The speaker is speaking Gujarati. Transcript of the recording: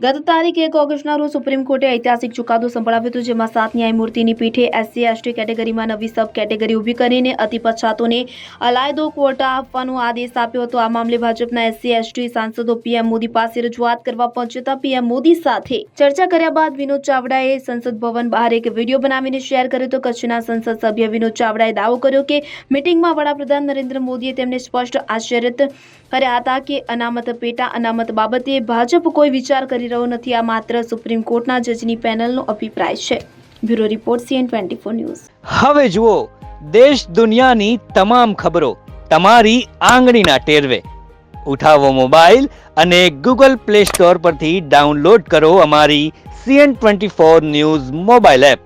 ગત તારીખ એક ઓગસ્ટના રોજ સુપ્રીમ કોર્ટે ઐતિહાસિક ચુકાદો સંભળાવ્યો હતો જેમાં સાત ન્યાયમૂર્તિની પીઠે એસસી, એસટી કેટેગરીમાં નવી સબ કેટેગરી ઊભી કરીને અતિ પછાતોને અલાયદો ક્વોટા આપવાનો આદેશ આપ્યો હતો. આ મામલે ભાજપના એસસી, એસટી સાંસદો પીએમ મોદી પાસે રજૂઆત કરવા પહોંચ્યા પીએમ મોદી સાથે ચર્ચા કર્યા બાદ વિનોદ ચાવડાએ સંસદ ભવન બહાર એક વીડિયો બનાવીને શેર કર્યો તો કચ્છના સંસદ સભ્ય વિનોદ ચાવડાએ દાવો કર્યો કે મિટિંગમાં વડાપ્રધાન નરેન્દ્ર મોદીએ તેમને સ્પષ્ટ આશ્ચર્યત કર્યા હતા કે અનામત પેટા અનામત બાબતે ભાજપ કોઈ વિચાર કરી રહ્યો નથી. આ માત્ર સુપ્રીમ કોર્ટના જજની પેનલનો અભિપ્રાય છે. Bureau report CN twenty four news. હવે જુઓ, દેશ દુનિયાની તમામ ખબરો તમારી આંગળીના ટેરવે. ઉઠાવો મોબાઈલ અને ગૂગલ પ્લે સ્ટોર પરથી ડાઉનલોડ કરો અમારી CN twenty four news mobile app.